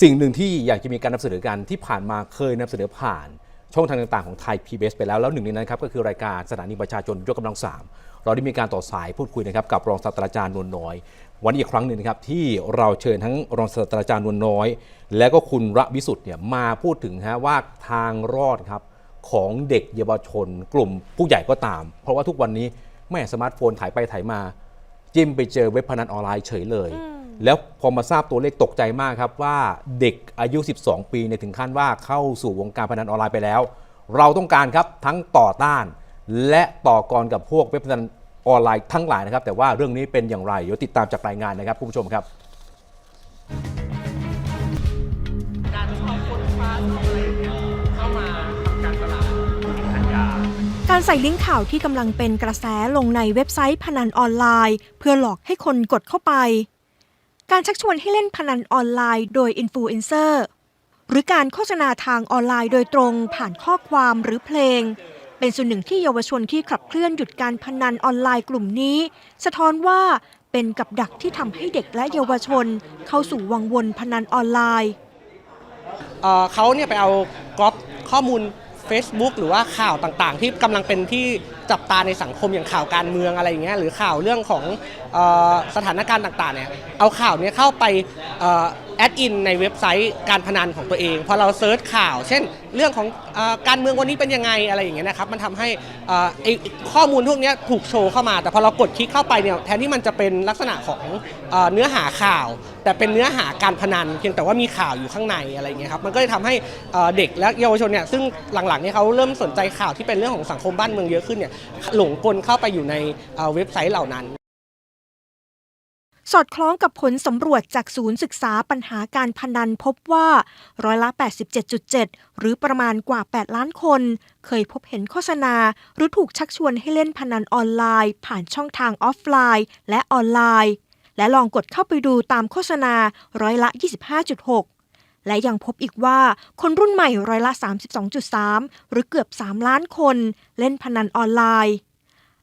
สิ่งหนึ่งที่อยากจะมีการนำเสนอกันที่ผ่านมาเคยนำเสนอผ่าน ช่องทางต่าง ๆของไทย PBS ไปแล้วแล้วหนึ่งในนั้นครับก็คือรายการสถานีประชาชนยกกำลังสามเราได้มีการต่อสายพูดคุยนะครับกับรองศาสตราจารย์นวลน้อย วันนี้อีกครั้งหนึ่งนะครับที่เราเชิญทั้งรองศาสตราจารย์นวลน้อย และก็คุณระวิสุทธ์เนี่ยมาพูดถึงฮะว่าทางรอดครับของเด็กเยาวชน กลุ่มผู้ใหญ่ก็ตาม เพราะว่าทุกวันนี้แม่สมาร์ทโฟนถ่ายไปถ่ายมา จิ้มไปเจอเว็บพนันออนไลน์เฉยเลย แล้วพอมาทราบตัวเลขตกใจมากครับว่าเด็กอายุ 12 ปีเนี่ยถึงขั้นว่าเข้าสู่วงการพนันออนไลน์ไปแล้ว เราต้องการครับทั้งต่อต้าน และต่อกรกับพวกเว็บพนันออนไลน์ทั้งหลายนะครับ แต่ว่าเรื่องนี้เป็นอย่างไรเดี๋ยวติดตามจากรายงานนะครับคุณผู้ชมครับการชอบคนฟ้าชอบอะไรอย่างเงี้ยเข้ามาทำการตลาดกัญญาการใส่ลิงก์ข่าวที่กำลังเป็นกระแสลงในเว็บไซต์พนันออนไลน์ เพื่อหลอกให้คนกดเข้าไป การชักชวนให้เล่นพนันออนไลน์โดยอินฟลูเอนเซอร์ หรือการโฆษณาทางออนไลน์โดยตรงผ่านข้อความหรือเพลง เป็นส่วนหนึ่งที่เยาวชนที่ขับเคลื่อนหยุดการพนันออนไลน์กลุ่มนี้ สะท้อนว่าเป็นกับดักที่ทำให้เด็กและเยาวชน เข้าสู่วังวนพนันออนไลน์ เอ่อเขาเนี่ยไปเอาก๊อปข้อมูล Facebook หรือว่าข่าวต่างๆ ที่กำลังเป็นที่จับตาในสังคมอย่างข่าวการเมืองอะไรอย่างเงี้ยหรือข่าวเรื่องของออสถานการณ์ต่างๆเนี่ยเอาข่าวนี้เข้าไป แอดอินในเว็บไซต์การพนันของตัวเองพอเราเซิร์ชข่าว เช่น เรื่องของเออการเมืองวันนี้เป็นยังไงอะไรอย่างเงี้ยนะครับมันทำให้เอ่อไอ้ข้อมูลพวกเนี้ยถูกโชว์เข้ามา แต่พอเรากดคลิกเข้าไปเนี่ยแทนที่มันจะเป็นลักษณะของเอ่อเนื้อหาข่าว แต่เป็นเนื้อหาการพนันเพียงแต่ว่ามีข่าวอยู่ข้างในอะไรอย่างเงี้ยครับมันก็เลยทำให้เอ่อเด็กและเยาวชนเนี่ยซึ่งหลังๆเนี่ยเขาเริ่มสนใจข่าวที่เป็นเรื่องของสังคมบ้านเมืองเยอะขึ้นเนี่ยหลงกลเข้าไปอยู่ในเอ่อเว็บไซต์เหล่านั้น สอดคล้องกับผลสำรวจจากศูนย์ศึกษาปัญหาการพนันพบว่าร้อยละ 87.7 หรือประมาณกว่า 8 ล้านคน เคยพบเห็นโฆษณา หรือถูกชักชวนให้เล่นพนันออนไลน์ ผ่านช่องทางออฟไลน์ และออนไลน์ และลองกดเข้าไปดูตามโฆษณาร้อยละ 25.6และยังพบอีกว่าคนรุ่นใหม่ร้อยละ 32.3 หรือเกือบ 3 ล้านคน เล่นพนันออนไลน์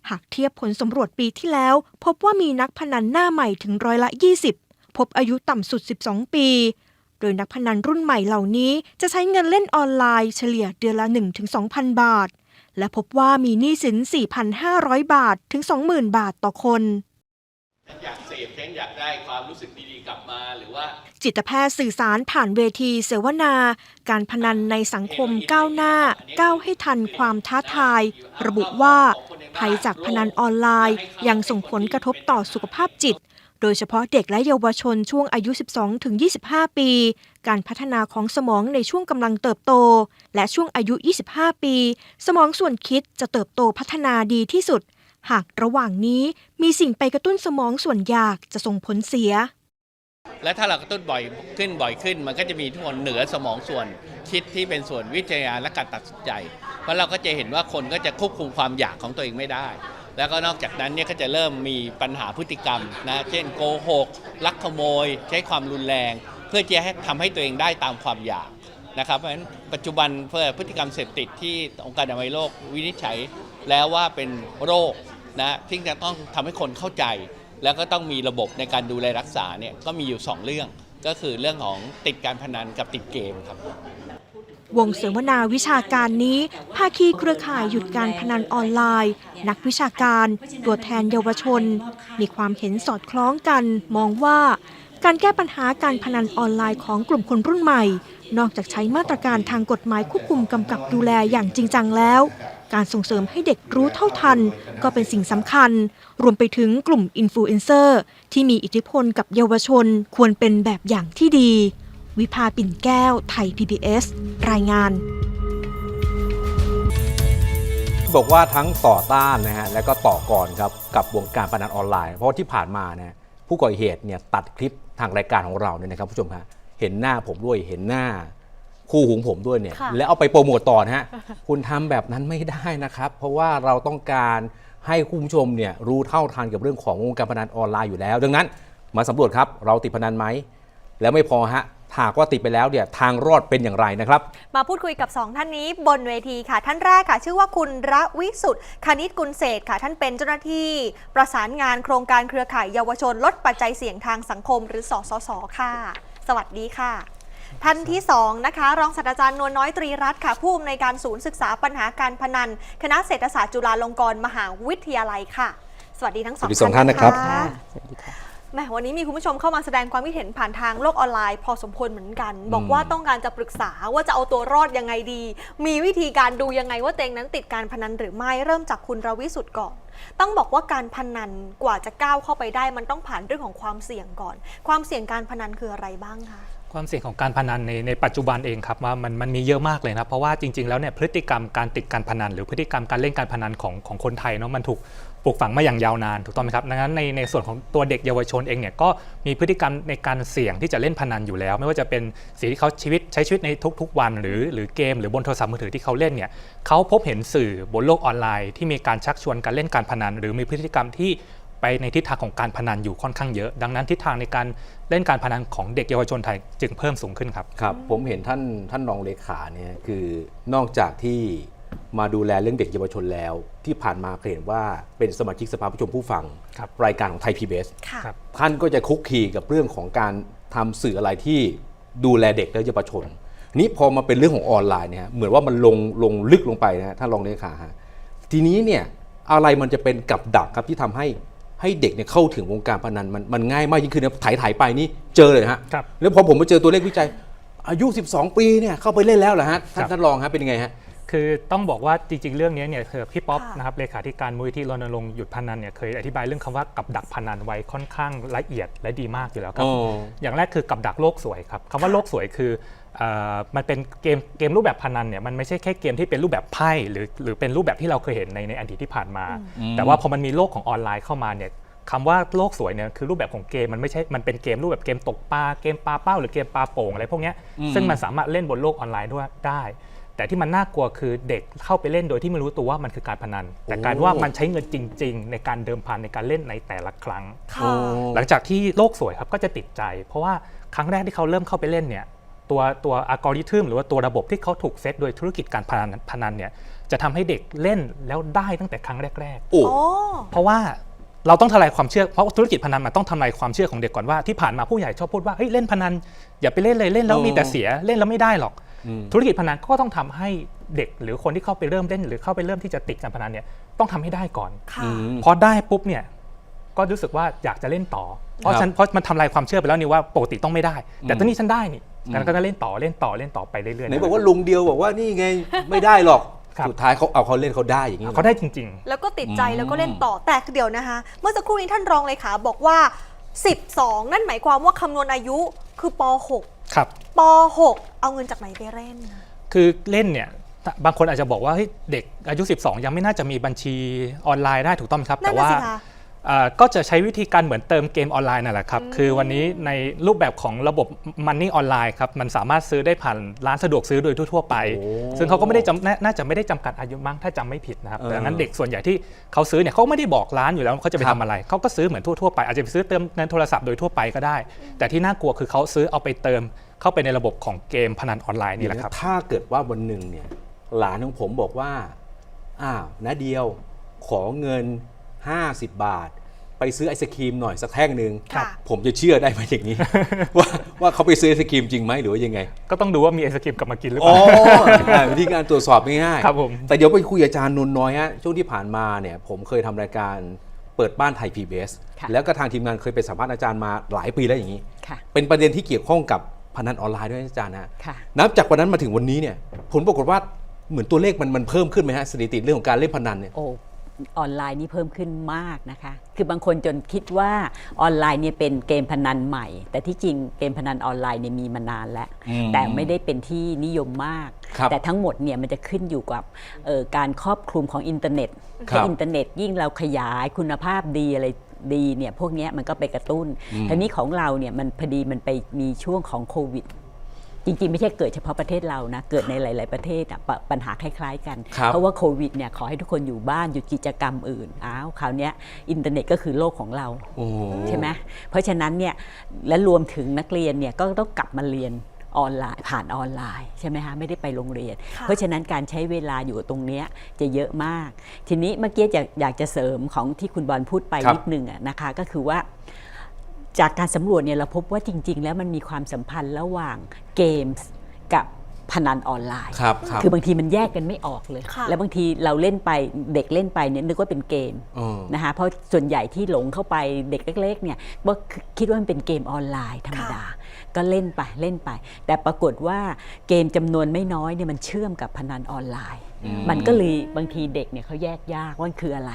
หากเทียบผลสำรวจปีที่แล้ว พบว่ามีนักพนันหน้าใหม่ถึงร้อยละ 20 พบอายุต่ำสุด 12 ปี โดยนักพนันรุ่นใหม่เหล่านี้จะใช้เงินเล่นออนไลน์เฉลี่ยเดือนละ 1-2,000 บาท และพบว่ามีหนี้สิน 4,500 บาทถึง 20,000 บาทต่อคน อยากเสพฉันอยากได้ความรู้สึกดี จิตแพทย์สื่อสารผ่านเวทีเสวนา การพนันในสังคมก้าวหน้า ก้าวให้ทันความท้าทาย ระบุว่าภัยจากพนันออนไลน์ ยังส่งผลกระทบต่อสุขภาพจิต โดยเฉพาะเด็กและเยาวชนช่วงอายุ 12-25 ปี การพัฒนาของสมองในช่วงกำลังเติบโต และช่วงอายุ 25 ปี สมองส่วนคิดจะเติบโตพัฒนาดีที่สุด หากระหว่างนี้มีสิ่งไปกระตุ้นสมองส่วนอยากจะส่งผลเสีย และถ้าเรากระตุ้นบ่อยขึ้นบ่อยขึ้น มันก็จะมีทุกคนเหนือสมองส่วนคิดที่เป็นส่วนวิจารณ์และการตัดสินใจ เพราะเราก็จะเห็นว่าคนก็จะควบคุมความอยากของตัวเองไม่ได้ แล้วก็นอกจากนั้นเนี่ยก็จะเริ่มมีปัญหาพฤติกรรมนะเช่นโกหกลักขโมย ใช้ความรุนแรง เพื่อจะทำให้ตัวเองได้ตามความอยากนะครับเพราะฉะนั้นปัจจุบันเพื่อพฤติกรรมเสพติดที่องค์การอนามัยโลกวินิจฉัยแล้วว่าเป็นโรคนะที่จะต้องทำให้คนเข้าใจ แล้วก็ต้องมีระบบในการดูแลรักษาเนี่ยก็มีอยู่ 2 เรื่อง ก็คือเรื่องของติดการพนันกับติดเกมครับวงเสวนาวิชาการนี้ ภาคีเครือข่ายหยุดการพนันออนไลน์ นักวิชาการ ตัวแทนเยาวชน มีความเห็นสอดคล้องกัน มองว่า การแก้ปัญหาการพนันออนไลน์ของกลุ่มคนรุ่นใหม่ นอกจากใช้มาตรการทางกฎหมายควบคุมกำกับดูแลอย่างจริงจังแล้ว การส่งเสริมให้เด็กรู้เท่าทัน ก็เป็นสิ่งสำคัญ รวมไปถึงกลุ่มอินฟลูเอนเซอร์ที่มีอิทธิพลกับเยาวชนควรเป็นแบบอย่างที่ดี วิภาปิ่นแก้วไทย PBS รายงาน บอกว่าทั้งต่อต้านนะฮะและก็ต่อกรครับกับวงการพนันออนไลน์ เพราะที่ผ่านมาเนี่ยผู้ก่อเหตุเนี่ยตัดคลิปทางรายการของเราเนี่ยนะครับผู้ชมครับเห็นหน้าผมด้วยเห็นหน้า คู่หุงผมด้วยเนี่ย ค่ะแล้วเอาไปโปรโมตต่อนะฮะ คุณทำแบบนั้นไม่ได้นะครับ เพราะว่าเราต้องการให้คุณผู้ชมเนี่ยรู้เท่าทันกับเรื่องของวงการพนันออนไลน์อยู่แล้ว ดังนั้นมาสำรวจครับเราติดพนันไหม แล้วไม่พอฮะหากว่าติดไปแล้วเนี่ยทางรอดเป็นอย่างไรนะครับ มาพูดคุยกับ 2 ท่านนี้บนเวทีค่ะ ท่านแรกค่ะ ชื่อว่าคุณระวิสุทธ์คณิตกุลเศรษฐ์ค่ะ ท่านเป็นเจ้าหน้าที่ ประสานงานโครงการเครือข่ายเยาวชน ลดปัจจัยเสี่ยงทางสังคม หรือสสสค่ะ สวัสดีค่ะ ท่านที่2นะคะรองศาสตราจารย์นวลน้อยตรีรัตน์ค่ะ ผู้อำนวยการศูนย์ศึกษาปัญหาการพนัน คณะเศรษฐศาสตร์จุฬาลงกรณ์มหาวิทยาลัยค่ะ สวัสดีทั้งสองสวัสดีสองท่านนะครับค่ะสวัสดีค่ะแหมวันนี้มีคุณผู้ชมเข้ามาแสดงความคิดเห็นผ่านทางโลกออนไลน์ พอสมควรเหมือนกัน บอกว่าต้องการจะปรึกษาว่าจะเอาตัวรอดยังไงดี มีวิธีการดูยังไงว่าเตวเองนั้นติดการพนันหรือไม่เริ่มจากคุณรวิสุทธ์ก่อนต้องบอกว่าการพนันกว่าจะก้าวเข้าไปได้ มันต้องผ่านเรื่องของความเสี่ยงก่อน ความเสี่ยงการพนันคืออะไรบ้างคะ ความเสี่ยงของการพนันในในปัจจุบันเองครับว่ามันมันมีเยอะมากเลยนะเพราะว่าจริง ๆแล้วเนี่ยพฤติกรรมการติดการพนัน หรือพฤติกรรมการเล่นการพนันของของคนไทยเนาะมันถูกปลูกฝังมาอย่างยาวนานถูกต้องไหมครับดังนั้นในในส่วนของตัวเด็กเยาวชนเองเนี่ยก็มีพฤติกรรมในการเสี่ยงที่จะเล่นพนันอยู่แล้ว ไม่ว่าจะเป็นสิ่งที่เขาชีวิตใช้ชีวิตในทุก ๆ วัน หรือหรือเกมหรือบนโทรศัพท์มือถือที่เขาเล่นเนี่ยเขาพบเห็นสื่อบนโลกออนไลน์ ที่มีการชักชวนการเล่นการพนัน หรือมีพฤติกรรมที่ ไปในทิศทางของการพนันอยู่ค่อนข้างเยอะ ดังนั้นทิศทางในการเล่นการพนันของเด็กเยาวชนไทยจึงเพิ่มสูงขึ้นครับครับผมเห็นท่านท่านรองเลขาเนี่ยคือนอกจากที่มาดูแลเรื่องเด็กเยาวชนแล้ว ที่ผ่านมาเคยเห็นว่าเป็นสมาชิกสภาผู้ชมผู้ฟังครับรายการของไทยพีบีค่ะครับท่านก็จะคุกคีกับเรื่องของการทำสื่ออะไรที่ดูแลเด็กและเยาวชน นี้พอมาเป็นเรื่องของออนไลน์เนี่ยฮะเหมือนว่ามันลงลงลึกลงไปนะฮะท่านรองเลขาฮะทีนี้เนี่ยอะไรมันจะเป็นกับดักครับที่ทำให้ ให้เด็กเนี่ยเข้าถึงวงการพนันมันมันง่ายมากยิ่งขึ้นนะถ่ายถ่ายๆไปนี่เจอเลยฮะครับ แล้วพอผมมาเจอตัวเลขวิจัย อายุ 12 ปีเนี่ยเข้าไปเล่นแล้วเหรอฮะท่านครับท่านรองฮะเป็นยังไงฮะคือต้องบอกว่าจริง ๆ เรื่องนี้เนี่ยคือพี่ป๊อปค่ะนะครับเลขาธิการมูลที่รณรงค์หยุดพนันเนี่ยเคยอธิบายเรื่องคำว่ากับดักพนันไว้ค่อนข้างละเอียดและดีมากอยู่แล้วครับอ๋ออย่างแรกคือกับดักโลกสวยครับคำว่าโลกสวยคือเอ่อ มันเป็นเกมเกมรูปแบบพนันเนี่ยมันไม่ใช่แค่เกมที่เป็นรูปแบบไพ่หรือหรือเป็นรูปแบบที่เราเคยเห็นในในอดีตที่ผ่านมา แต่ว่าพอมันมีโลกของออนไลน์เข้ามาเนี่ยคำว่าโลกสวยเนี่ยคือรูปแบบของเกมมันไม่ใช่ มันเป็นเกมรูปแบบเกมตกปลาเกมปลาเป้าหรือเกมปลาโป่งอะไรพวกเนี้ยซึ่งมันสามารถเล่นบนโลกออนไลน์ด้วยได้ แต่ที่มันน่ากลัวคือเด็กเข้าไปเล่นโดยที่ไม่รู้ตัวว่ามันคือการพนัน แต่กลารว่ามันใช้เงินจริง ๆ ในการเดิมพันในการเล่นในแต่ละครั้งค่ะหลังจากที่โลกสวยครับก็จะติดใจ เพราะว่าครั้งแรกที่เขาเริ่มเข้าไปเล่นเนี่ย ตัวตัวอัลกอริทึมหรือว่าตัวระบบที่เขาถูกเซตโดยธุรกิจการพนันพนันเนี่ยจะทำให้เด็กเล่นแล้วได้ตั้งแต่ครั้งแรกโอ้โอ้ๆเพราะว่าเราต้องทลายความเชื่อเพราะธุรกิจพนันมันต้องทำลายความเชื่อของเด็กก่อนว่าที่ผ่านมาผู้ใหญ่ชอบพูดว่าเฮ้ยเล่นพนันอย่าไปเล่นเลยเล่นแล้วมีแต่เสียเล่นแล้วไม่ได้หรอกอืมธุรกิจพนันก็ต้องทำให้เด็กหรือคนที่เข้าไปเริ่มเล่น หรือเข้าไปเริ่มที่จะติดการพนันเนี่ยต้องทำให้ได้ก่อนค่ะอืมพอได้ปุ๊บเนี่ยก็รู้สึกว่าอยากจะเล่นต่อ เพราะครับฉันเพราะมันทำลายความเชื่อไปแล้วนี่ว่าปกติต้องไม่ได้ แต่อืมตอนนี้ฉันได้นี่ อืมงั้นก็จะเล่นต่อเล่นต่อเล่นต่อไปเรื่อยๆไหนบอกว่าลุงเดียวบอกว่านี่ไงไม่ได้หรอกสุดท้ายเขาเอาเขาเล่นเขาได้อย่างนี้หรอเขาได้จริงแล้วก็ติดใจอืมแล้วก็เล่นต่อแต่เดี๋ยวนะคะ เมื่อสักครู่นี้ท่านรองเลขาบอกว่า 12 นั่นหมายความว่าคำนวณอายุคือปๆครับ .6 ป .6 เอาเงินจากไหนไปเล่น คือเล่นเนี่ยบางคนอาจจะบอกว่าเฮ้ยเด็กอายุ 12 ยังไม่น่าจะมีบัญชีออนไลน์ได้ถูกต้องไหมครับนั่แต่นน่ะว่าสิคะเอ่อ ก็จะใช้วิธีการเหมือนเติมเกมออนไลน์นั่นแหละครับ คือวันนี้ในรูปแบบของระบบ Money ออนไลน์ครับ มันสามารถซื้อได้ผ่านร้านสะดวกซื้อโดยทั่วๆไปโอ้ซึ่งเขาก็ไม่ได้จำนาน่าจะไม่ได้จำกัดอายุมั้งถ้าจำไม่ผิดนะครับเออดังนั้นเด็กส่วนใหญ่ที่เขาซื้อเนี่ยเขาไม่ได้บอกร้านอยู่แล้วว่าเขาจะไปครับทำอะไร เขาก็ซื้อเหมือนทั่วๆไปอาจจะไปซื้อเติมเงินโทรศัพท์โดยทั่วไปก็ได้ แต่ที่น่ากลัวคือเขาซื้อเอาไปเติมเข้าไปในระบบของเกมพนันออนไลน์นี่แหละครับ ถ้าเกิดว่าวันหนึ่งเนี่ยหลานของผมบอกว่าอ้าวนะเดียวขอเงิน 50 บาท ไปซื้อไอศครีมหน่อยสักแท่งหนึ่งค่ะ ผมจะเชื่อได้ไหมอย่างนี้ ว่าว่าเขาไปซื้อไอศครีมจริงไหมหรือว่ายังไง ก็ต้องดูว่ามีไอศกรีมกลับมากินหรือเปอ๋อล่าอ่าวิธีการตรวจสอบง่ายๆครับผม แต่เดี๋ยวไปคุยกับอาจารย์นนท์น้อยฮะช่วงที่ผ่านมาเนี่ยผมเคยทำรายการเปิดบ้านไทยพีบีค่ะ แล้วก็ทางทีมงานเคยไปสัมภาษณ์อาจารย์มาหลายปีแล้วอย่างนี้ ค่ะ เป็นประเด็นที่เกี่ยวข้องกับพนันออนไลน์ด้วยนะอาจารย์นะค่ะ นับจากวันนั้นมาถึงวันนี้เนี่ยผลปรากฏว่าเหมือนตัวเลขมันมันเพิ่มขึ้นไหมฮะสถิติเรื่องของการเล่นพนันเนี่ย โอ้ ออนไลน์นี่เพิ่มขึ้นมากนะคะ คือบางคนจนคิดว่าออนไลน์เนี่ยเป็นเกมพนันใหม่ แต่ที่จริงเกมพนันออนไลน์เนี่ยมีมานานแล้ว อืมแต่ไม่ได้เป็นที่นิยมมาก ครับแต่ทั้งหมดเนี่ยมันจะขึ้นอยู่กับเอ่อการครอบคลุมของอินเทอร์เน็ตครับถ้าอินเทอร์เน็ตยิ่งเราขยายคุณภาพดีอะไรดีเนี่ยพวกเนี้ยมันก็ไปกระตุ้นทีนี้ของเราเนี่ยมันพอดีมันไปมีช่วงของโควิด จริงๆ ไม่ใช่เกิดเฉพาะประเทศเรานะ เกิดในหลาย ๆ ประเทศอะปะปัญหาคล้าย ๆ กัน ครับ เพราะว่าโควิดเนี่ยขอให้ทุกคนอยู่บ้านหยุดกิจกรรมอื่น อ้าวคราวเนี้ยอินเทอร์เน็ตก็คือโลกของเรา โอ้ใช่ไหมเพราะฉะนั้นเนี่ยและรวมถึงนักเรียนเนี่ยก็ต้องกลับมาเรียนออนไลน์ผ่านออนไลน์ใช่ไหมคะไม่ได้ไปโรงเรียน ค่ะ เพราะฉะนั้นการใช้เวลาอยู่ตรงเนี้ยจะเยอะมาก ทีนี้เมื่อกี้อยากอยากจะเสริมของที่คุณบอลพูดไปครับ นิดนึงอะนะคะก็คือว่า จากการสำรวจเนี่ยเราพบว่าจริง ๆ แล้วมันมีความสัมพันธ์ระหว่างเกมส์กับพนันออนไลน์ ครับครับ คือบางทีมันแยกกันไม่ออกเลย ค่ะ แล้วบางทีเราเล่นไปเด็กเล่นไปเนี่ยนึกว่าเป็นเกมเออนะคะเพราะส่วนใหญ่ที่หลงเข้าไปเด็กเล็กๆเนี่ยก็คิดว่ามันเป็นเกมออนไลน์ธรรมดา ก็เล่นไปเล่นไป แต่ปรากฏว่าเกมจำนวนไม่น้อยเนี่ยมันเชื่อมกับพนันออนไลน์ อืม มันก็เลยบางทีเด็กเนี่ยเขาแยกยากว่ามันคืออะไร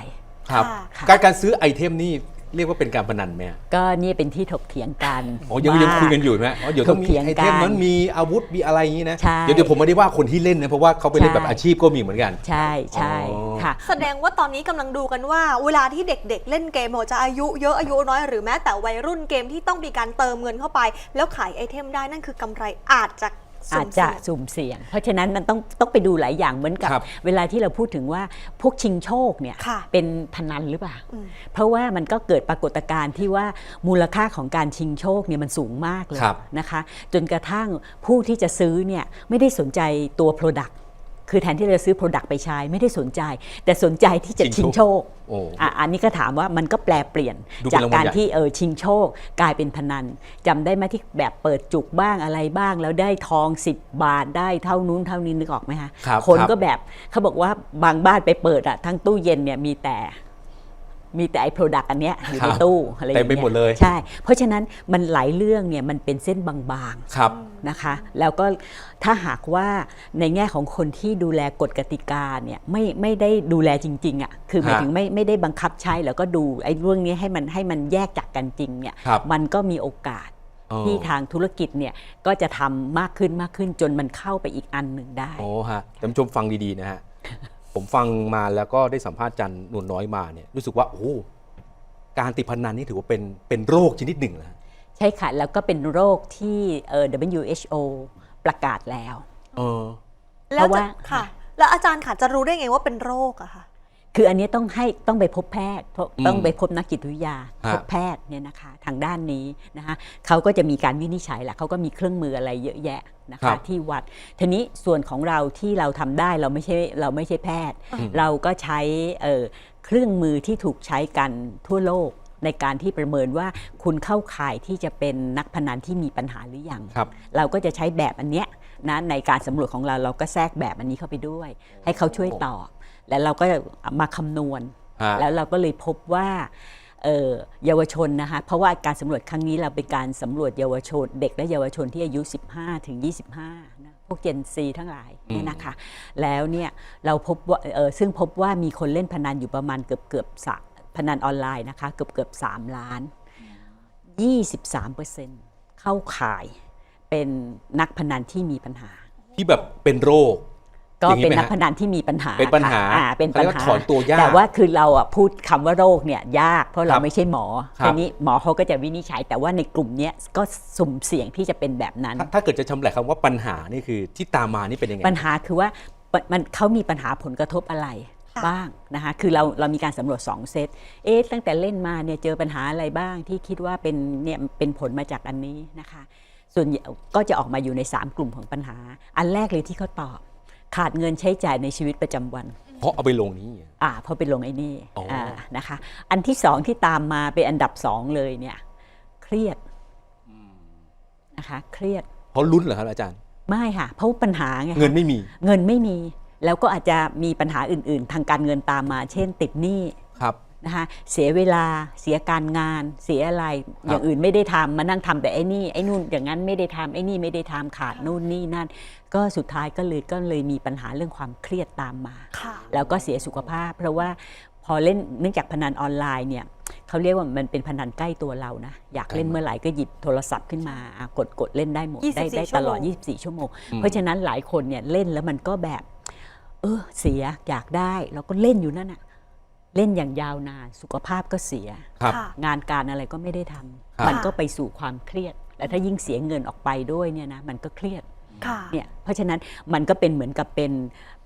ครับ ค่ะ การการซื้อไอเทมนี่ เรียกว่าเป็นการพนันไหมอะก็นี่เป็นที่ถกเถียงกันอ๋อยังยังคุยกันอยู่ไหมอ๋อเดี๋ยวต้องถกมีเถียงไอกันเทมนั้นมีอาวุธมีอะไรอย่างนี้นะใช่เดี๋ยวเดี๋ยวผมไม่ได้ว่าคนที่เล่นนะเพราะว่าเขาไปเล่นใช่แบบอาชีพก็มีเหมือนกัน ใช่ใช่อ๋อค่ะ แสดงว่าตอนนี้กำลังดูกันว่าเวลาที่เด็กๆ เล่นเกมไม่ว่าจะอายุเยอะอายุน้อยหรือแม้แต่วัยรุ่นเกมที่ต้องมีการเติมเงินเข้าไป แล้วขายไอเทมได้นั่นคือกำไรอาจจะสุ่ อาจมจะเสี่ยงสุ่มเสี่ยง เพราะฉะนั้นมันต้องต้องไปดูหลายอย่างเหมือนกับครับเวลาที่เราพูดถึงว่าพวกชิงโชคเนี่ยค่ะเป็นพนันหรือเปล่าอืมเพราะว่ามันก็เกิดปรากฏการณ์ที่ว่ามูลค่าของการชิงโชคเนี่ยมันสูงมากเลยครับนะคะ จนกระทั่งผู้ที่จะซื้อเนี่ยไม่ได้สนใจตัว Product คือแทนที่เราจะซื้อ Product ไปใช้ไม่ได้สนใจ แต่สนใจที่จะชิชิงงโชโชคคโอ้อะอันนี้ก็ถามว่ามันก็แปลเปลี่ยนดูเป็นจากรางวัลการใหญ่ที่เออชิงโชคกลายเป็นพนันจำได้ไหมที่แบบเปิดจุกบ้างอะไรบ้าง แล้วได้ทอง 10 บาทได้เท่านู้นเท่านี้นึกออกไหมคะครับคนครับก็แบบเขาบอกว่าบางบ้านไปเปิดอะทั้งตู้เย็นเนี่ยมีแต่ มีแต่ไอ้โปรดักต์อันเนี้ยอยู่ในตู้อะไรอย่างเต็เงี้มยไปหมดเลยใช่ เพราะฉะนั้นมันหลายเรื่องเนี่ยมันเป็นเส้นบางๆครับนะคะ แล้วก็ถ้าหากว่าในแง่ของคนที่ดูแลกฎกติกาเนี่ยไม่ไม่ได้ดูแลจริงๆอะ่ะคือหมายฮะถึงไม่ไม่ได้บังคับใช้แล้วก็ดูไอ้เรื่องนี้ให้มันให้มันแยกจากกันจริงเนี่ยครับมันก็มีโอกาสอ๋อที่ทางธุรกิจเนี่ยก็จะทำมากขึ้นมากขึ้นจนมันเข้าไปอีกอันหนึ่งได้โอ้ฮะท่านผู้ชมฟังดีๆนะฮะ ผมฟังมาแล้วก็ได้สัมภาษณ์จันนวลน้อยมาเนี่ยรู้สึกว่าโอ้โหการติดพนันนี่ถือว่าเป็นเป็นโรคชนิดหนึ่งนะใช่ค่ะ แล้วก็เป็นโรคที่เอ่อ WHO ประกาศแล้ว เออแล้วเพราะจะว่าค่ะ แล้วอาจารย์ค่ะจะรู้ได้ไงว่าเป็นโรคอะค่ะ คืออันนี้ต้องให้ต้องไปพบแพทย์เพราะอืมต้องไปพบนักจิตวิทยาฮะพบแพทย์เนี่ยนะคะทางด้านนี้นะคะเขาก็จะมีการวินิจฉัยแหละเขาก็มีเครื่องมืออะไรเยอะแยะนะครัคะบที่วัดทีนี้ส่วนของเราที่เราทำได้เราไม่ใช่เราไม่ใช่แพทย์อืมเราก็ใช้เอ่อเครื่องมือที่ถูกใช้กันทั่วโลกในการที่ประเมินว่าคุณเข้าข่ายที่จะเป็นนักพนันที่มีปัญหาหรือยังครับเราก็จะใช้แบบอันเนี้ยนะในการสำรวจของเราเราก็แทรกแบบอันนี้เข้าไปด้วย ให้เขาช่วยตอบ แล้วเราก็มาคำนวณฮะแล้วเราก็เลยพบว่าเอ่อเยาวชนนะคะเพราะว่าการสำรวจครั้งนี้เราเป็นการสำรวจเยาวชน เด็กและเยาวชนที่อายุ 15 ถึง 25นะพวกเจนซีทั้งหลายเนี่ยนะคะแล้วเนี่ยเราพบว่าเออซึ่งพบว่ามีคนเล่นพนันอยู่ประมาณเกือบเกือบสะพนันออนไลน์นะคะเกือบเกือบ3ล้าน 23%เข้าข่ายเป็นนักพนันที่มีปัญหา ที่แบบเป็นโรค ก็อย่างนี้เป็นไหมนักฮะพนันที่มีปัญหาเป็นปัญหาค่ะอ่าเป็นปัญเขาเรียกหาว่าถอนตัวยากแต่ว่าคือเราอะพูดคำว่าโรคเนี่ยยากเพราะเราครับไม่ใช่หมอครับทีนี้หมอเขาก็จะวินิจฉัย แต่ว่าในกลุ่มเนี้ยก็สุ่มเสี่ยงที่จะเป็นแบบนั้น ถ้าถ้าเกิดจะชำแหละคำว่าปัญหานี่คือที่ตามมานี่เป็นยังไงปัญหาคือว่าปมันเขามีปัญหาผลกระทบอะไรค่ะบ้างนะคะคือเราเรามีการสำรวจ 2 เซตเอ๊ะตั้งแต่เล่นมาเนี่ยเจอปัญหาอะไรบ้างที่คิดว่าเป็นเนี่ยเป็นผลมาจากอันนี้นะคะ ส่วนใหญ่ก็จะออกมาอยู่ใน 3 กลุ่มของปัญหา อันแรกเลยที่เขาตอบ ขาดเงินใช้จ่ายในชีวิตประจำวัน เพราะเอาไปลงนี้ อ่าพอไปลงไอ้นี่อ๋ออ่านะคะ อันที่สองที่ตามมาเป็นอันดับสองเลยเนี่ย เครียดนะคะ เครียดเพราะลุ้นเหรอครับอาจารย์ ไม่ค่ะ เพราะว่าปัญหาไงคะเงินไม่มีเงินไม่มี แล้วก็อาจจะมีปัญหาอื่น ๆ ทางการเงินตามมา เช่น ติดหนี้ครับ นะคะเสียเวลาเสียการงานเสียอะไร อย่างอื่นไม่ได้ทำมานั่งทำแต่ไอ้นี่ไอ้นู่นอย่างนั้นไม่ได้ทำไอ้นี่ไม่ได้ทำขาดนู่นนี่นั่น ก็สุดท้ายก็เลยก็เลยมีปัญหาเรื่องความเครียดตามมาค่ะแล้วก็เสียสุขภาพ เพราะว่าพอเล่นเนื่องจากพนันออนไลน์เนี่ยเขาเรียกว่ามันเป็นพนันใกล้ตัวเรานะ อยากเล่นเมื่อไหร่ก็หยิบโทรศัพท์ขึ้นมาอะกดกดเล่นได้หมด24ได้ได้ตลอดชั่วโมง24 ชั่วโมงอืมเพราะฉะนั้นหลายคนเนี่ยเล่นแล้วมันก็แบบ เออเสียอยากได้เราก็เล่นอยู่นั่นน่ะ เล่นอย่างยาวนานสุขภาพก็เสีย ครับ ค่ะ งานการอะไรก็ไม่ได้ทำครับ มันก็ไปสู่ความเครียด และถ้ายิ่งเสียเงินออกไปด้วยเนี่ยนะมันก็เครียดค่ะ เนี่ยเพราะฉะนั้นมันก็เป็นเหมือนกับเป็น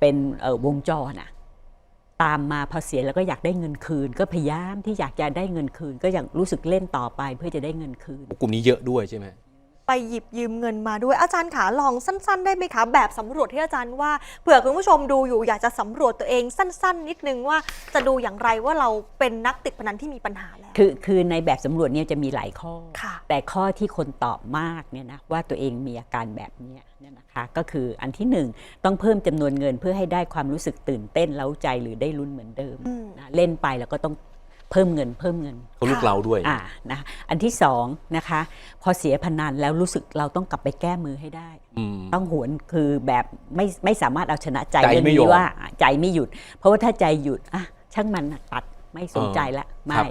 เป็นเอ่อวงจรอะตามมาพอเสียแล้วก็อยากได้เงินคืน ก็พยายามที่อยากจะได้เงินคืน ก็อยากรู้สึกเล่นต่อไปเพื่อจะได้เงินคืน กลุ่มนี้เยอะด้วยใช่ไหม ไปหยิบยืมเงินมาด้วยอาจารย์ขาลองสั้น ๆ ได้ไหมคะ แบบสำรวจที่อาจารย์ว่าเผื่อคุณผู้ชมดูอยู่อยากจะสำรวจตัวเองสั้น ๆ นิดนึงว่าจะดูอย่างไรว่าเราเป็นนักติดพนันที่มีปัญหาแล้ว คือคือในแบบสำรวจเนี่ยจะมีหลายข้อ ค่ะ แต่ข้อที่คนตอบมากเนี่ยนะว่าตัวเองมีอาการแบบเนี้ยเนี่ยนะคะก็คืออันที่หนึ่งต้องเพิ่มจำนวนเงินเพื่อให้ได้ความรู้สึกตื่นเต้นเล้าใจหรือได้ลุ้นเหมือนเดิมอืม นะเล่นไปแล้วก็ต้อง เพิ่มเงินเพิ่มเงินเขาลูกเราด้วยอ่านะอันที่สองนะคะ พอเสียพนันแล้วรู้สึกเราต้องกลับไปแก้มือให้ได้อืมต้องหวนคือแบบไม่ไม่สามารถเอาชนะใจใจเรื่องไม่ยอนี้มว่าใจไม่หยุด เพราะว่าถ้าใจหยุดอะช่างมันน่ะตัดไม่สนใจละครัไม่บ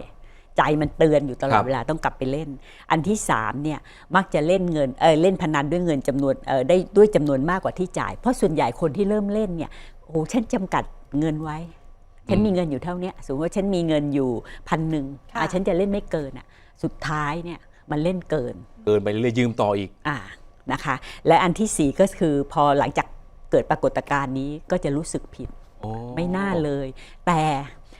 ใจมันเตือนอยู่ตลคอรัดบเวลาต้องกลับไปเล่น อันที่สามเนี่ยมักจะเล่นเงินเออเล่นพนันด้วยเงินจำนวนเออได้ด้วยจำนวนมากกว่าที่จ่าย เพราะส่วนใหญ่คนที่เริ่มเล่นเนี่ยโอ้ฉันจำกัดเงินไว้ ฉันมีเงินอยู่เท่าเนี้ยสมมติว่าฉันมีเงินอยู่พันหนึ่งค่ะอะฉันจะเล่นไม่เกินอะ สุดท้ายเนี่ยมันเล่นเกิน เกินไปเรื่อยๆยืมต่ออีกอ่านะคะ และอันที่สี่ก็คือพอหลังจากเกิดปรากฏการณ์นี้ก็จะรู้สึกผิดอ๋อไม่น่าเลย แต่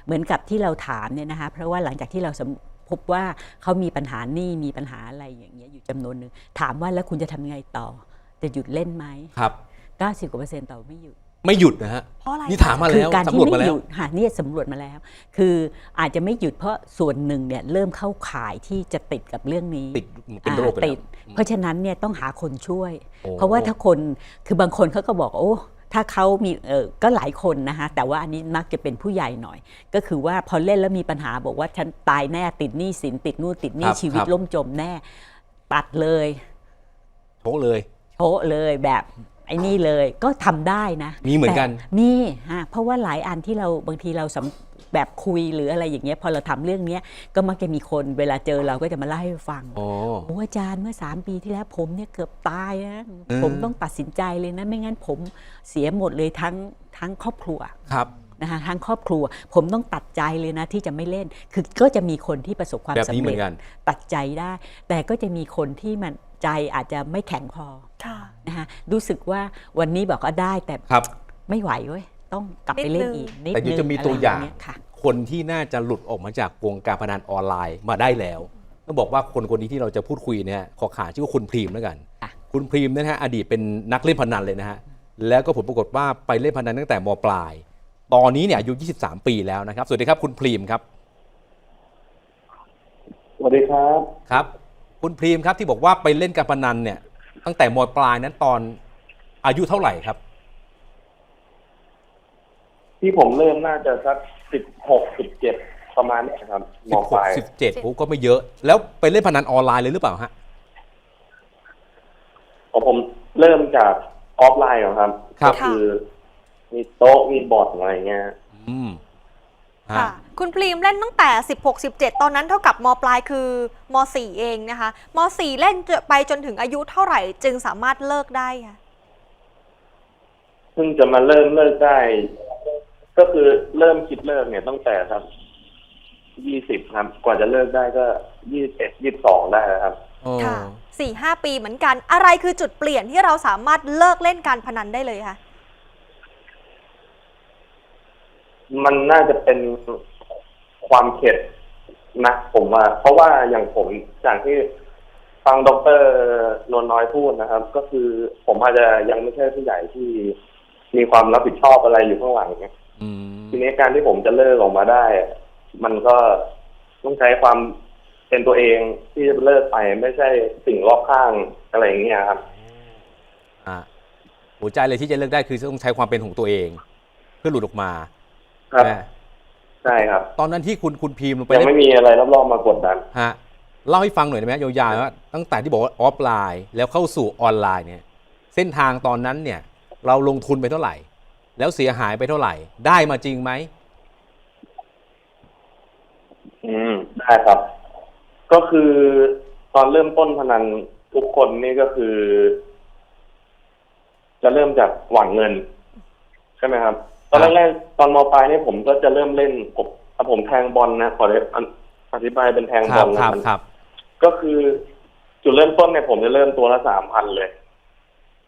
เหมือนกับที่เราถามเนี่ยนะคะเพราะว่าหลังจากที่เราสำพบว่าเขามีปัญหาหนี้มีปัญหาอะไรอย่างเงี้ยอยู่จำนวนหนึ่งถามว่าแล้วคุณจะทำไงต่อ จะหยุดเล่นไหมครับ90กว่าเปอร์เซ็นต์ต่อไม่หยุด ไม่หยุดนะฮะ เพราะอะไรนี่ถามมาคืแล้วการสำที่รวจไม่มาแล้หวยุดค่ะเนี่ยสำรวจมาแล้ว คืออาจจะไม่หยุดเพราะส่วนหนึ่งเนี่ยเริ่มเข้าข่ายที่จะติดกับเรื่องนี้ติดเป็นโรคไปอ่าแล้ติวดเพราะฉะนั้นเนี่ยต้องหาคนช่วย โอ้ เพราะว่าถ้าคนคือบางคนเขาก็บอกโอ้ถ้าเขามีเออก็หลายคนนะคะแต่ว่าอันนี้มักจะเป็นผู้ใหญ่หน่อย ก็คือว่าพอเล่นแล้วมีปัญหาบอกว่าฉันตายแน่ติดหนี้สินติดนู่นติดนี่ครับชีวิตครับ ล่มจมแน่ ตัดเลย โชคเลย โชะเลยแบบไอ้นี่เลยก็ทำได้นะมีเหมือนกัน แต่มีฮะเพราะว่าหลายอันที่เราบางทีเราสำแบบคุยหรืออะไรอย่างเงี้ยพอเราทำเรื่องเนี้ยก็มักจะมีคนเวลาเจอเราก็จะมาเล่าให้ฟัง อ๋อ โอ้อาจารย์เมื่อ 3 ปีที่แล้วผมเนี่ยเกือบตายนะอืม ผมต้องตัดสินใจเลยนะ ไม่งั้นผมเสียหมดเลยทั้งทั้งครอบครัวครับ นะคะทั้งครอบครัว ผมต้องตัดใจเลยนะที่จะไม่เล่น คือก็จะมีคนที่ประสบความแบบสำนี้เหมืเร็อจนกัน ตัดใจได้ แต่ก็จะมีคนที่มัน ใจอาจจะไม่แข็งพอค่ะนะคะรู้สึกว่าวันนี้บอกก็ได้แต่ครับ ไม่ไหวเว้ยต้องกลับไปเล่นอีกนิดแต่เดี๋ยวนึงจะมีตัวอย่างะไรเค่ะคนที่น่าจะหลุดออกมาจากวงการพนันออนไลน์มาได้แล้วต้องบอกว่าคนคนนี้ที่เราจะพูดคุยเนี่ยขอขานชื่อว่าคุณพรีมแล้วกันค่ะคุณพรีมเนยนะฮะอดีตเป็นนักเล่นพนันเลยนะฮะแล้วก็ผลปรากฏว่าไปเล่นพนันตั้งแต่มปลาย ตอนนี้เนี่ยอายุ 23 ปีแล้วนะครับ สวัสดีครับคุณพรีมครับสวัสดีครับครับ คุณพรีมครับที่บอกว่าไปเล่นการพนันเนี่ย ตั้งแต่มปลายนั้นตอนอายุเท่าไหร่ครับ ที่ผมเริ่มน่าจะสักสิบหกสิบเจ็ดประมาณเนี้ยครับมปลาย16 17โอ้ก็ไม่เยอะ แล้วไปเล่นพนันออนไลน์เลยหรือเปล่าฮะ ของผมเริ่มจากออฟไลน์ก่อนครับครับ ก็คือ มีโต๊ะมีบอร์ดอะไรเงี้ย อืมฮะ ค่ะ คุณพรีมเล่นตั้งแต่ 16 17 ตอนนั้นเท่ากับมปลายคือม 4 เองนะคะม 4 เล่นไปจนถึงอายุเท่าไหร่จึงสามารถเลิกได้ค่ะเพิ่งจะมาเริ่มเลิกได้ ก็คือเริ่มคิดเลิกเนี่ยตั้งแต่ครับ ยี่สิบครับ กว่าจะเลิกได้ก็ยี่สิบเอ็ดยี่สิบสองได้แล้วครับอ๋อค่ะสี่ห้าปีเหมือนกัน อะไรคือจุดเปลี่ยนที่เราสามารถเลิกเล่นการพนันได้เลยคะมันน่าจะเป็น ความเข็ดนะผมว่าเพราะว่าอย่างผมจากที่ฟังดอกเตอรนวลน้อยพูดนะครับ ก็คือผมอาจจะยังไม่ใช่ผู้ใหญ่ที่มีความรับผิดชอบอะไรอยู่ข้างหลังเนี่ยอืมทีนี้การที่ผมจะเลิกออกมาได้ มันก็ต้องใช้ความเป็นตัวเองที่จะเลิกไปไม่ใช่สิ่งรอบข้างอะไรอย่างเงี้ยครับอะหัวใจเลยที่จะเลิกได้คือต้องใช้ความเป็นของตัวเอง เพื่อหลุดออกมาครับนะ ใช่ครับตอนนั้นที่คุณคุณพิมพ์ลงไปยังเล่ไม่นมีอะไรรอบๆมากดดันฮะเล่าให้ฟังหน่อยได้ไหมยาวๆว่าตั้งแต่ที่บอกว่าออฟไลน์ แล้วเข้าสู่ออนไลน์เนี่ย เส้นทางตอนนั้นเนี่ย เราลงทุนไปเท่าไหร่ แล้วเสียหายไปเท่าไหร่ ได้มาจริงไหมอืมได้ครับ ก็คือตอนเริ่มต้นพนันทุกคนนี่ก็คือ จะเริ่มจากหวังเงิน ใช่ไหมครับ ตอนแรกๆตอนมปลายนี่ผมก็จะเริ่มเล่นผมผมแทงบอลนะขออธิบายเป็นแทงคบรัอบลครับนะครับ ก็คือจุดเริ่มต้นเนี่ยผมจะเริ่มตัวละสามพันเลย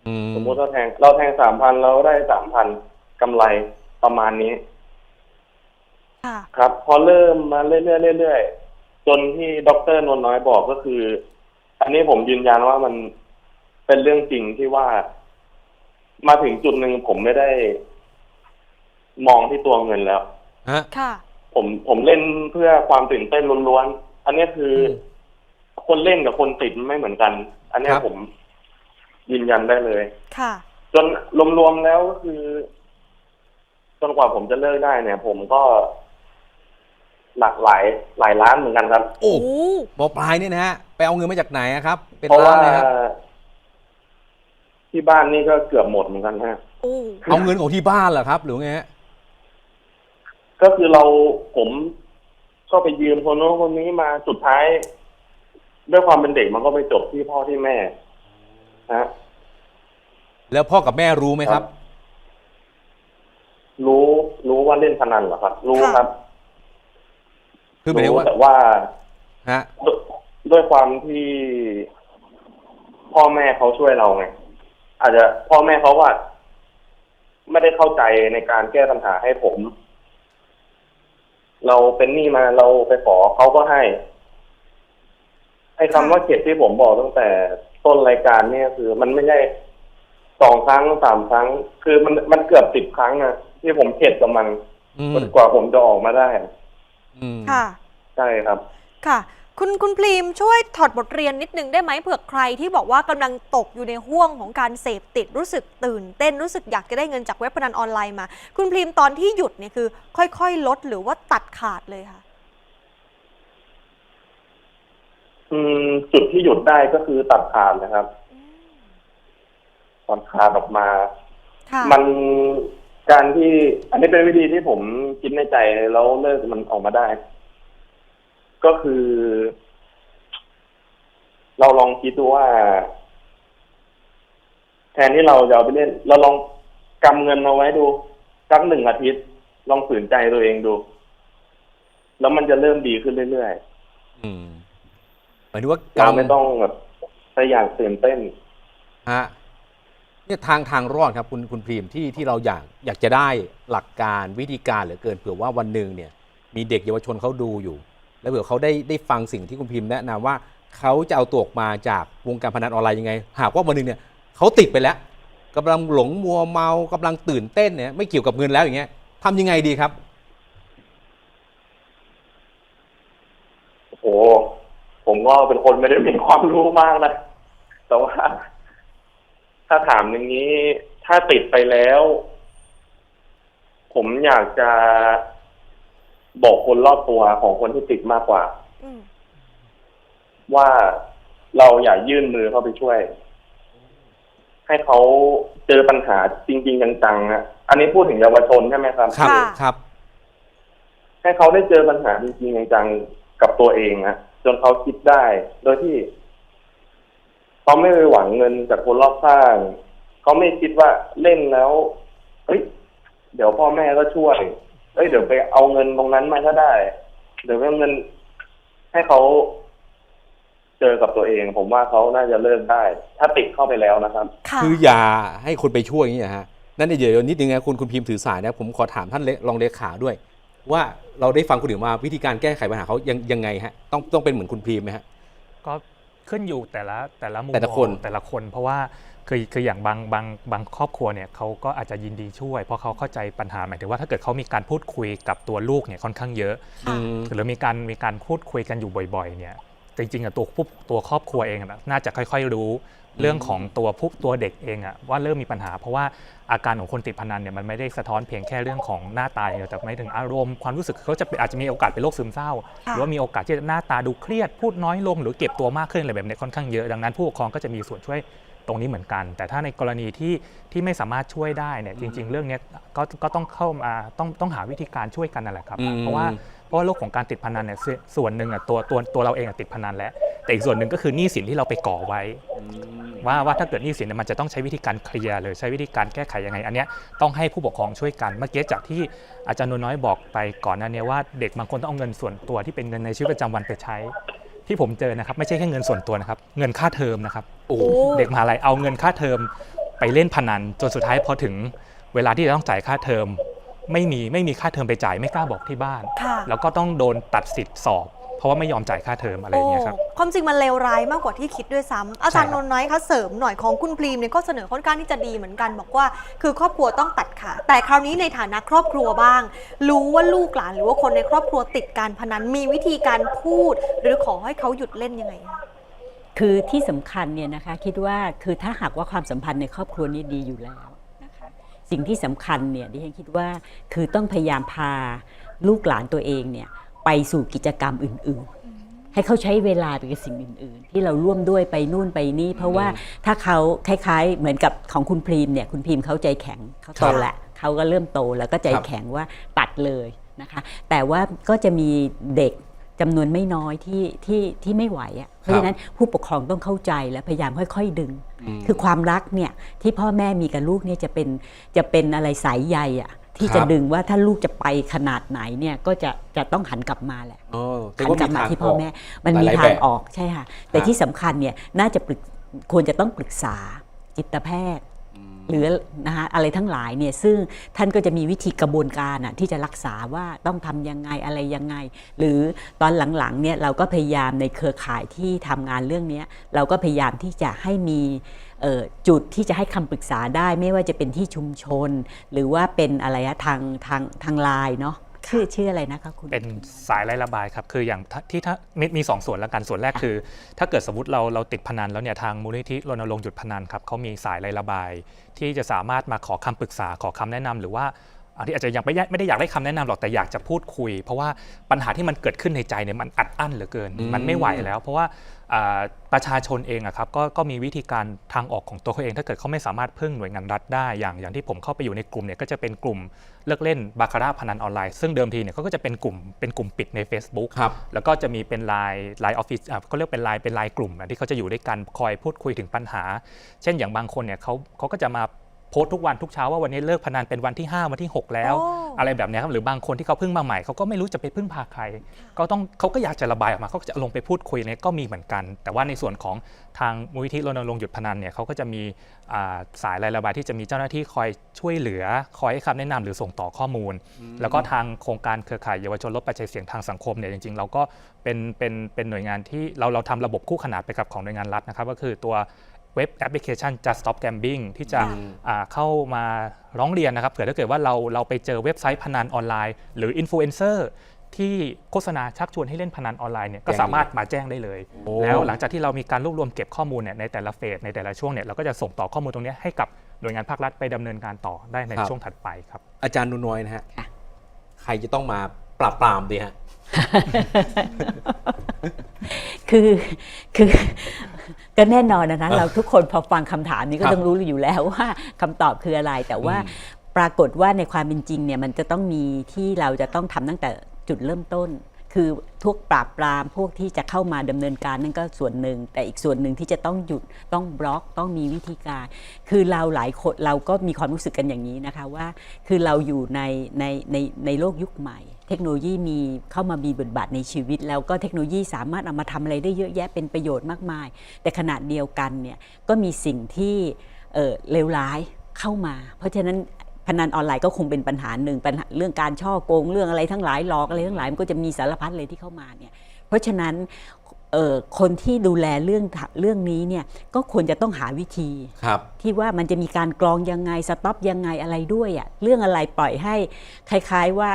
อืมสมมติเราแทง เราแทงสามพันเราได้สามพันกำไรประมาณนี้ค่ะครับ พอเริ่มมาเรื่อยๆเรื่อยๆจนที่ด็อกเตอร์นวลน้อยบอกก็คือไออันนี้ผมยืนยันว่ามันเป็นเรื่องจริงที่ว่า มาถึงจุดหนึ่งผมไม่ได้ มองที่ตัวเงินแล้ว ฮะ ค่ะ ผมผมเล่นเพื่อความตื่นเต้นล้วนๆ อันนี้คืออมคนเล่นกับคนติดไม่เหมือนกัน อันนี้ครับ ผมยืนยันได้เลย ค่ะ จนรวมๆแล้วก็คือ จนกว่าผมจะเลิกได้เนี่ย ผมก็ หลากหลายหลายล้านเหมือนกันครับ โอ้โอ้หมอปลายเนี่ยนะฮะ ไปเอาเงินมาจากไหนอะครับ เป็นเพราะล้าว่านเลยครับ ที่บ้านนี่ก็เกือบหมดเหมือนกันฮะ โอ้เอาเงินของที่บ้านเหรอครับ หรือไงฮะ ก็คือเราผมก็ไปยืมคนโน้นคนนี้มาสุดท้าย ด้วยความเป็นเด็กมันก็ไปจบที่พ่อที่แม่นะแล้วพ่อกับแม่รู้ไหมครับ รู้รู้ว่าเล่นพนันเหรอครับ รู้ครับคือหมายถึงรู้ว่าแต่ว่าฮะด้วยด้วยความที่พ่อแม่เขาช่วยเราไงอาจจะพ่อแม่เขาว่า ไม่ได้เข้าใจในการแก้ปัญหาให้ผม เราเป็นหนี้มาเราไปขอเขาก็ให้ไอ้คำว่าเข็ดที่ผมบอกตั้งแต่ต้นรายการเนี่ยคือ มันไม่ใช่สองครั้งสามครั้ง คือมันมันเกือบสิบครั้งอะที่ผมเข็ดกับมันอืมจนกว่าผมจะออกมาได้ อืมค่ะ ใช่ครับ ค่ะ คุณคุณพรีมช่วยถอดบทเรียนนิดนึงได้ไหมเผื่อใครที่บอกว่ากำลังตกอยู่ในห่วงของการเสพติดรู้สึกตื่นเต้นรู้สึกอยากจะได้เงินจากเว็บพนันออนไลน์มา คุณพรีมตอนที่หยุดเนี่ยคือ ค่อยๆ ลดหรือว่าตัดขาดเลยค่ะ อืมจุดที่หยุดได้ก็คือตัดขาดนะครับตัดขาดออกมาค่ะมันการที่ อันนี้เป็นวิธีที่ผมคิดในใจแล้วเลิกมันออกมาได้ ก็คือ เราลองคิดดูว่า แทนที่เราจะเอาไปเล่น เราลองกำเงินเอาไว้ดูสักหนึ่งอาทิตย์ ลองฝืนใจตัวเองดู แล้วมันจะเริ่มดีขึ้นเรื่อยอืมหมายถึงว่าๆเรากำไม่ต้องแบบพยายามตื่นเต้นฮะเนี่ยทางทางรอดครับคุณคุณพรีมที่ที่เราอยากอยากจะได้หลักการวิธีการเหลือเกินเผื่อว่าวันหนึ่งเนี่ย มีเด็กเยาวชนเขาดูอยู่ แล้วเผื่อเขาได้ได้ฟังสิ่งที่คุณพิมพ์แนะนำว่าเขาจะเอาตัวออกมาจากวงการพนันออนไลน์ยังไง หากว่าวันหนึ่งเนี่ยเขาติดไปแล้วกำลังหลงมัวเมากำลังตื่นเต้นเนี่ยไม่เกี่ยวกับเงินแล้วอย่างเงี้ยทำยังไงดีครับโอ้โหผมก็เป็นคนไม่ได้มีความรู้มากนะแต่ว่า ถ้าถามอย่างนี้ ถ้าติดไปแล้ว ผมอยากจะ บอกคนรอบตัวของคนที่ติดมากกว่า อืมว่าเราอย่ายื่นมือเข้าไปช่วย ให้เขาเจอปัญหาจริง ๆ จังๆนะอันนี้พูดถึงเยาวชนใช่ไหมครับ ครับค่ะครับ ให้เขาได้เจอปัญหาจริงๆจังๆกับตัวเองนะจนเขาคิดได้ โดยที่เขาไม่ไปหวังเงินจากคนรอบข้างเขาไม่คิดว่าเล่นแล้วเฮ้ยเดี๋ยวพ่อแม่ก็ช่วย เอ้ยเดี๋ยวไปเอาเงินตรงนั้นมาก็ได้ เดี๋ยวไปเอาเงิน ให้เขาเจอกับตัวเอง ผมว่าเขาน่าจะเลิกได้ ถ้าติดเข้าไปแล้วนะครับ ค่ะ คืออย่าให้คนไปช่วยอย่างนี้นะฮะนั่นเดี๋ยวนิดนึงนะคุณคุณพิมพ์ถือสายนะผมขอถามท่านเลรองเลขาด้วย ว่าเราได้ฟังคุณถึงมาวิธีการแก้ไขปัญหาเขายังยังไงฮะต้องต้องเป็นเหมือนคุณพิมพ์ไหมฮะ ก็ขึ้นอยู่แต่ละแต่ละมุมแต่ละคน มองแต่ละคนเพราะว่า คือคืออย่างบางบางบางครอบครัวเนี่ยเขาก็อาจจะยินดีช่วย เพราะเขาเข้าใจปัญหาหมายถึงว่าถ้าเกิดเขามีการพูดคุยกับตัวลูกเนี่ยค่อนข้างเยอะค่ะอืมหรือมีการมีการพูดคุยกันอยู่บ่อยๆเนี่ยจริงๆอะตัวผู้ตัวครอบครัวเองอะน่าจะค่อย ๆ รู้เรื่องของตัวผู้ตัวเด็กเองอะว่าเริ่มมีปัญหา เพราะว่าอาการของคนติดพนันเนี่ยมันไม่ได้สะท้อนเพียงแค่เรื่องของหน้าตาอย่างเดียวแต่ไม่ถึงอารมณ์ความรู้สึกเขาจะเป็นอาจจะมีโอกาสเป็นโรคซึมเศร้าหค่ะรือว่ามีโอกาสที่จะหน้าตาดูเครียดพูดน้อยลง หรือเก็บตัวมากขึ้นอะไรแบบนี้ค่อนข้างเยอะดังนั้นผู้ปกครองก็จะมีส่วนช่วย ตรงนี้เหมือนกัน แต่ถ้าในกรณีที่ที่ไม่สามารถช่วยได้เนี่ยจริง ๆ เรื่องเนี้ยก็ก็ต้องเข้ามาต้องต้องหาวิธีการช่วยกันนั่นแหละครับอืมเพราะว่าเพราะว่าโลกของการติดพนันเนี่ยส่วนส่วนหนึ่งอะตัวตัวตัวเราเองอะติดพนันแล้ว แต่อีกส่วนหนึ่งก็คือหนี้สินที่เราไปก่อไว้ ว่าว่าถ้าเกิดหนี้สินเนี่ยมันจะต้องใช้วิธีการเคลียร์หรือใช้วิธีการแก้ไขยังไง อันเนี้ยต้องให้ผู้ปกครองช่วยกันเมื่อกี้จากที่อาจารย์นวลน้อยบอกไปก่อนหน้านี้ว่าเด็กบางคนต้องเอาเงินส่วนตัวที่เป็นเงินในชีวิตประจำวันไปใช้ ที่ผมเจอนะครับไม่ใช่แค่เงินส่วนตัวนะครับเงินค่าเทอมนะครับโอ้โอ้เด็กมหาลัยเอาเงินค่าเทอมไปเล่นพนันจนสุดท้ายพอถึงเวลาที่จะต้องจ่ายค่าเทอม ไม่มีไม่มีค่าเทอมไปจ่ายไม่กล้าบอกที่บ้าน ค่ะ แล้วก็ต้องโดนตัดสิทธิ์สอบ เพราะว่าไม่ยอมจ่ายค่าเทอมอะไรอย่างเงี้ยครับโอ้ความจริงมันเลวร้ายมากกว่าที่คิดด้วยซ้ำอาจารย์ใช่นครับ นท์น้อยคะเสริมหน่อยของคุณพรีมเนี่ยก็เสนอค่อนข้างที่จะดีเหมือนกัน บอกว่าคือครอบครัวต้องตัดขาดแต่คราวนี้ในฐานะครอบครัวบ้าง รู้ว่าลูกหลานหรือว่าคนในครอบครัวติดการพนันมีวิธีการพูด หรือขอให้เขาหยุดเล่นยังไงคะ คือที่สำคัญเนี่ยนะคะคิดว่าคือถ้าหากว่าความสัมพันธ์ในครอบครัวนี้ดีอยู่แล้วนะคะสิ่งที่สำคัญเนี่ยดิฉันคิดว่าคือต้องพยายามพาลูกหลานตัวเองเนี่ย ไปสู่กิจกรรมอื่น ๆ ให้เขาใช้เวลาไปกับสิ่งอื่น ๆ ที่เราร่วมด้วยไปนู่นไปนี่ เพราะว่าถ้าเขาคล้ายๆ เหมือนกับของคุณพรีมเนี่ยคุณพรีมเขาใจแข็งเขาโตครับแหละเขาก็เริ่มโตแล้วก็ใจครับแข็งว่าตัดเลยนะคะแต่ว่าก็จะมีเด็กจำนวนไม่น้อยที่ที่ที่ไม่ไหวอะ่ะเพราะฉะนั้นผู้ปกครองต้องเข้าใจและพยายามค่อย ๆ ดึง คือความรักเนี่ยที่พ่อแม่มีกับลูกเนี่ยจะเป็นจะเป็นอะไรสายใยอะ่ะ ที่ครับจะดึงว่าถ้าลูกจะไปขนาดไหนเนี่ยก็จะจะต้องหันกลับมาแหละอ๋อแต่หันว่ากลับมาทางที่พ่อแม่ มันหมีลายๆทาแบงบออกใช่ค่ะแต่ฮะที่สำคัญเนี่ยน่าจะปรึกควรจะต้องปรึกษาจิตแพทย์ หรือนะคะอะไรทั้งหลายเนี่ยซึ่งท่านก็จะมีวิธีกระบวนการอะที่จะรักษาว่าต้องทำยังไงอะไรยังไง หรือตอนหลังๆเนี่ยเราก็พยายามในเครือข่ายที่ทำงานเรื่องนี้เราก็พยายามที่จะให้มีจุดที่จะให้คำปรึกษาได้ไม่ว่าจะเป็นที่ชุมชน หรือว่าเป็นอะไรทางทางทางไลน์เนาะ ชื่อชื่ออะไรนะคะคุณเป็นสายไร้ระบายครับคืออย่างถ้าที่ถ้ามีมีสองส่วนแล้วกันส่วนแรกคือ ถ้าเกิดสมมติเราเราติดพนันแล้วเนี่ยทางมูลนิธิรณรงค์หยุดพนันครับเขามีสายไร้ระบาย ที่จะสามารถมาขอคำปรึกษาขอคำแนะนำหรือว่าอัน ที่อาจจะยังไม่ได้ไม่ได้อยากได้คำแนะนำหรอกแต่อยากจะพูดคุย เพราะว่าปัญหาที่มันเกิดขึ้นในใจเนี่ยมันอัดอั้นเหลือเกินอืมมันไม่ไหวแล้ว เพราะว่าอ่าประชาชนเองอะครับก็ก็มีวิธีการทางออกของตัวเขาเอง ถ้าเกิดเขาไม่สามารถพึ่งหน่วยงานรัฐได้อย่างอย่างที่ผมเข้าไปอยู่ในกลุ่มเนี่ยก็จะเป็นกลุ่มเลิกเล่นบาคาร่าพนันออนไลน์ซึ่งเดิมทีเนี่ยเขาก็จะเป็นกลุ่มเป็นกลุ่มปิดใน Facebook ครับ แล้วก็จะมีเป็นไลน์ไลน์ออฟฟิศอะเขาเรียกเป็นไลน์เป็นไลน์กลุ่มอะที่เขาจะอยู่ด้วยกันคอยพูดคุยถึงปัญหา เช่นอย่างบางคนเนี่ยเขาเขาก็จะมา โพสต์ทุกวันทุกเช้าว่าวันนี้เลิกพนันเป็นวันที่ 5 วันที่ 6 แล้วโอ้อะไรแบบเนี้ยครับหรือบางคนที่เขาเพิ่งมาใหม่เขาก็ไม่รู้จะไปพึ่งพาใครก็ต้องเขาก็อยากจะระบายออกมาเขาก็จะลงไปพูดคุยเนี่ยก็มีเหมือนกัน แต่ว่าในส่วนของทางมูลนิธิรณรงค์หยุดพนันเนี่ยเขาก็จะมีอ่าสายรายระบายที่จะมีเจ้าหน้าที่คอยช่วยเหลือคอยให้คำแนะนำหรือส่งต่อข้อมูล แล้วก็ทางโครงการเครือข่ายเยาวชนลดปัจจัยเสี่ยงทางสังคมเนี่ยจริง ๆ เราก็เป็นเป็นเป็นหน่วยงานที่เราเราทำระบบคู่ขนานไปกับของหน่วยงานรัฐนะครับ ก็คือตัว เว็บแอปพลิเคชัน Just Stop Gambling ที่จะอืมอ่าเข้ามาร้องเรียนนะครับเผื่อถ้าเกิดว่าเราเราไปเจอเว็บไซต์พนันออนไลน์ หรืออินฟลูเอนเซอร์ที่โฆษณาชักชวนให้เล่นพนันออนไลน์เนี่ยก็แจ้งสามารถมาแจ้งได้เลยโอ้แล้วหลังจากที่เรามีการรวบรวมเก็บข้อมูลเนี่ยในแต่ละเฟสในแต่ละช่วงเนี่ยเราก็จะส่งต่อข้อมูลตรงเนี้ยให้กับหน่วยงานภาครัฐไปดำเนินการต่อได้ในช่วงถัดไปครับ อาจารย์นุน้อยนะฮะค่ะใครจะต้องมาปราบปรามดีฮะคือคือ ก็แน่นอนนะนะเราทุกคนพอฟังคำถามนี้ก็ครับต้องรู้อยู่แล้วว่าคำตอบคืออะไรแต่ว่าอืมปรากฏว่าในความเป็นจริงเนี่ยมันจะต้องมีที่เราจะต้องทำตั้งแต่จุดเริ่มต้น คือพวกปราบปรามพวกที่จะเข้ามาดำเนินการนั่นก็ส่วนหนึ่ง แต่อีกส่วนหนึ่งที่จะต้องหยุดต้องบล็อกต้องมีวิธีการ คือเราหลายคนเราก็มีความรู้สึกกันอย่างนี้นะคะว่า คือเราอยู่ในในในในโลกยุคใหม่ เทคโนโลยีมีเข้ามามีบทบาทในชีวิต แล้วก็เทคโนโลยีสามารถเอามาทำอะไรได้เยอะแยะเป็นประโยชน์มากมาย แต่ขณะเดียวกันเนี่ยก็มีสิ่งที่เออเลวร้ายเข้ามา เพราะฉะนั้น พนันออนไลน์ก็คงเป็นปัญหาหนึ่งปัญหาเรื่องการช่อโกงเรื่องอะไรทั้งหลายหลอกอะไรทั้งหลายมันก็จะมีสารพัดเลยที่เข้ามาเนี่ยเพราะฉะนั้นเอ่อคนที่ดูแลเรื่องเรื่องนี้เนี่ยก็ควรจะต้องหาวิธีครับที่ว่ามันจะมีการกรองยังไงสต็อปยังไงอะไรด้วยอะเรื่องอะไรปล่อยให้คล้ายๆว่า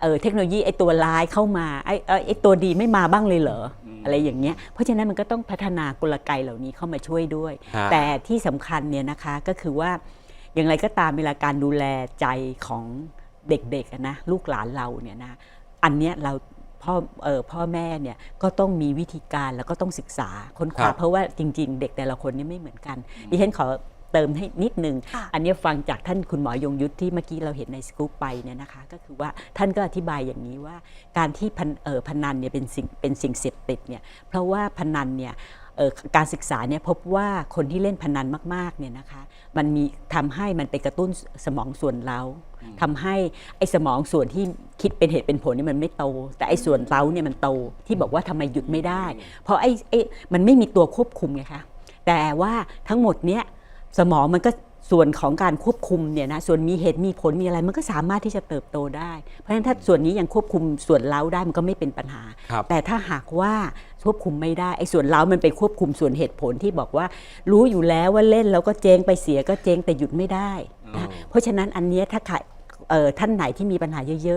เออเทคโนโลยีไอ้ตัวร้ายเข้ามาไอ้เอ่อไอ้ตัวดีไม่มาบ้างเลยเหรอออะไรอย่างเงี้ยเพราะฉะนั้นมันก็ต้องพัฒนากลไกเหล่านี้เข้ามาช่วยด้วยฮะแต่ที่สำคัญเนี่ยนะคะก็คือว่า อย่างไรก็ตามเวลาการดูแลใจของเด็กๆอะนะลูกหลานเราเนี่ยนะอันเนี้ยเราพ่อเออพ่อแม่เนี่ยก็ต้องมีวิธีการแล้วก็ต้องศึกษาค้นคว้าครับเพราะว่าจริง ๆ เด็กแต่ละคนเนี่ยไม่เหมือนกันดิฉันขอเติมให้นิดนึงค่ะอันเนี้ยฟังจากท่านคุณหมอยงยุทธที่เมื่อกี้เราเห็นในสกู๊ปไปเนี่ยนะคะ ก็คือว่าท่านก็อธิบายอย่างนี้ว่า การที่พันเออพนันเนี่ยเป็นสิ่งเป็นสิ่งเสพติดเนี่ยเพราะว่าพนันเนี่ยเอ่อ การศึกษาเนี่ยพบว่าคนที่เล่นพนันมากๆเนี่ยนะคะมันมีทำให้มันไปกระตุ้นสมองส่วนเราทำให้ไอ้สมองส่วนที่คิดเป็นเหตุเป็นผลเนี่ยมันไม่โต แต่ไอ้ส่วนเราเนี่ยมันโตที่บอกว่าทำไมหยุดไม่ได้ เพราะไอ้ไอ้มันไม่มีตัวควบคุมไงคะแต่ว่าทั้งหมดเนี้ยสมองมันก็ ส่วนของการควบคุมเนี่ยนะส่วนมีเหตุมีผลมีอะไรมันก็สามารถที่จะเติบโตได้ เพราะฉะนั้นถ้าส่วนนี้ยังควบคุมส่วนเล้าได้มันก็ไม่เป็นปัญหาครับแต่ถ้าหากว่าควบคุมไม่ได้ไอ้ส่วนเล้ามันไปควบคุมส่วนเหตุผลที่บอกว่า รู้อยู่แล้วว่าเล่นแล้วก็เจ๊งไปเสียก็เจ๊งแต่หยุดไม่ได้นะเพราะฉะนั้นอันเนี้ยถ้าใครเอ่อท่านไหนที่มีปัญหาเยอะๆ